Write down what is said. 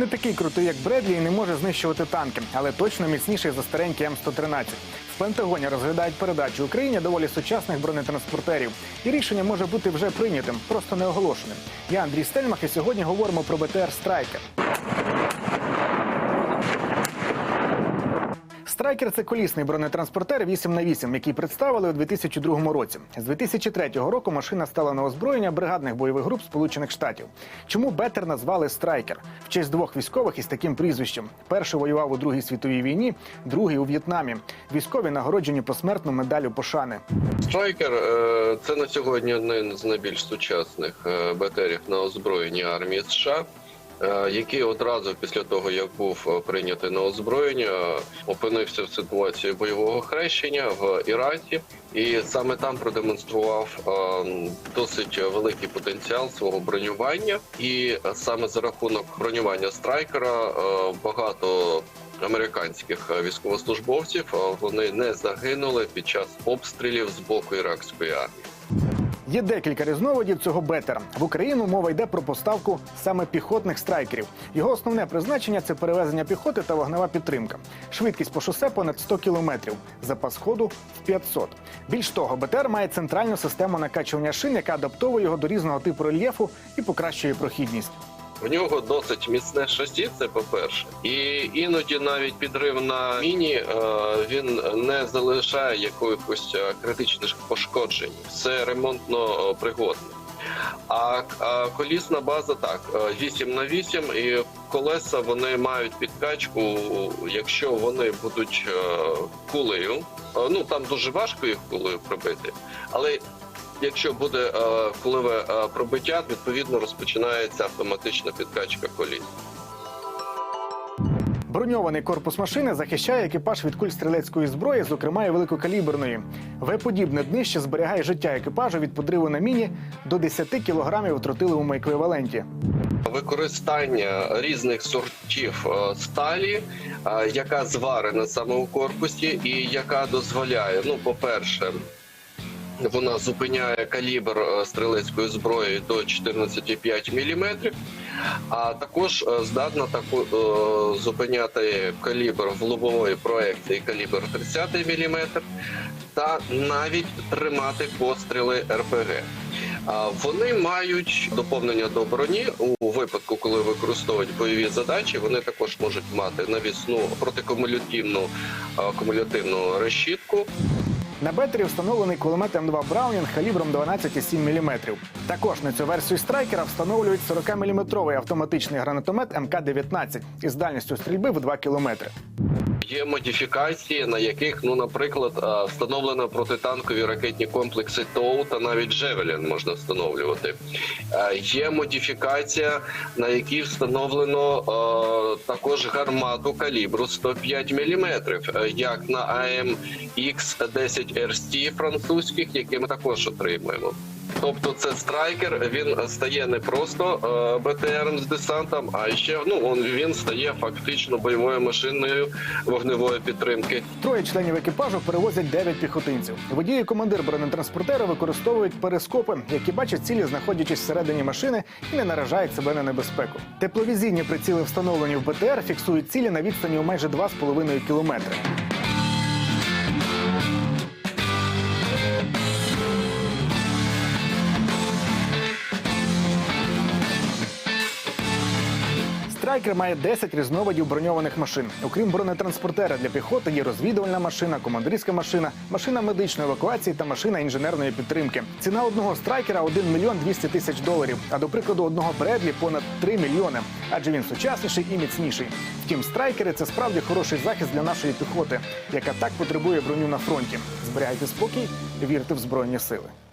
не такий крутий, як Бредлі, і не може знищувати танки, але точно міцніший за старенький М113. В Пентагоні розглядають передачу Україні доволі сучасних бронетранспортерів. І рішення може бути вже прийнятим, просто не оголошеним. Я Андрій Стельмах, і сьогодні говоримо про БТР Страйкер. Страйкер це колісний бронетранспортер 8 на 8 який представили у 2002 році. З 2003 року машина стала на озброєння бригадних бойових груп Сполучених Штатів. Чому Бетер назвали Страйкер? В честь двох військових із таким прізвищем. Перший воював у Другій світовій війні, другий у В'єтнамі. Військові нагороджені посмертну медаллю пошани. Страйкер е, це на сьогодні один з найбільш сучасних е, БТРів на озброєнні армії США. Е, Який одразу після того, як був е, прийнятий на озброєння, опинився в ситуації бойового хрещення в Іраті, і саме там продемонстрував е, досить великий потенціал свого бронювання. І саме за рахунок бронювання страйкера багато американських військовослужбовців вони не загинули під час обстрілів з боку іракської армії. Є декілька різновидів цього бетера. В Україну мова йде про поставку саме піхотних страйкерів. Його основне призначення це перевезення піхоти та вогнева підтримка. Швидкість по шосе понад 100 кілометрів, запас ходу в 500. Більш того, БТР має центральну систему накачування шин, яка адаптовує його до різного типу рельєфу і покращує прохідність. В нього досить міцне шасі, це по-перше, і іноді навіть підрив на міні е, він не залишає якихось е, критичних пошкоджень. Все ремонтно е, пригодне. А, колісна база так, е, 8 на 8 і колеса вони мають підкачку, якщо вони будуть кулею. Ну там дуже важко їх кулею пробити, але Якщо буде е, кулеве е, пробиття, відповідно розпочинається автоматична підкачка коліс. Броньований корпус машини захищає екіпаж від куль стрілецької зброї, зокрема і великокаліберної. В-подібне днище зберігає життя екіпажу від подриву на міні до 10 кілограмів у тротиловому еквіваленті. Використання різних сортів е, сталі, е, яка зварена саме у корпусі, і яка дозволяє, ну, по-перше, вона зупиняє калібр е, стрілецької зброї до 14,5 мм, а також е, здатна таку е, зупиняти калібр в лобової проекції калібр 30 мм та навіть тримати постріли РПГ. Вони мають доповнення до броні у випадку, коли використовують бойові задачі. Вони також можуть мати навісну протикумулятивну кумулятивну решітку. На бетері встановлений кулемет М2 Браунінг калібром 12,7 мм. Також на цю версію страйкера встановлюють 40-мм автоматичний гранатомет МК-19 із дальністю стрільби в 2 км. Є модифікації, на яких, ну, наприклад, встановлено протитанкові ракетні комплекси ТОУ та навіть Джевелін можна встановлювати. Є модифікація, на якій встановлено також гармату калібру 105 мм, як на АМХ-10 RST французьких, які ми також отримуємо. Тобто це страйкер, він стає не просто е, БТРом з десантом, а ще ну он він стає фактично бойовою машиною вогневої підтримки. Троє членів екіпажу перевозять 9 піхотинців. Водій і командир бронетранспортера використовують перископи, які бачать цілі, знаходячись всередині машини, і не наражають себе на небезпеку. Тепловізійні приціли, встановлені в БТР, фіксують цілі на відстані у майже 2,5 кілометри. Страйкер має 10 різновидів броньованих машин. Окрім бронетранспортера для піхоти, є розвідувальна машина, командирська машина, машина медичної евакуації та машина інженерної підтримки. Ціна одного страйкера 1 мільйон 200 тисяч доларів. А до прикладу, одного Бредлі понад 3 мільйони. Адже він сучасніший і міцніший. Втім, страйкери це справді хороший захист для нашої піхоти, яка так потребує броню на фронті. Зберігайте спокій, вірте в збройні сили.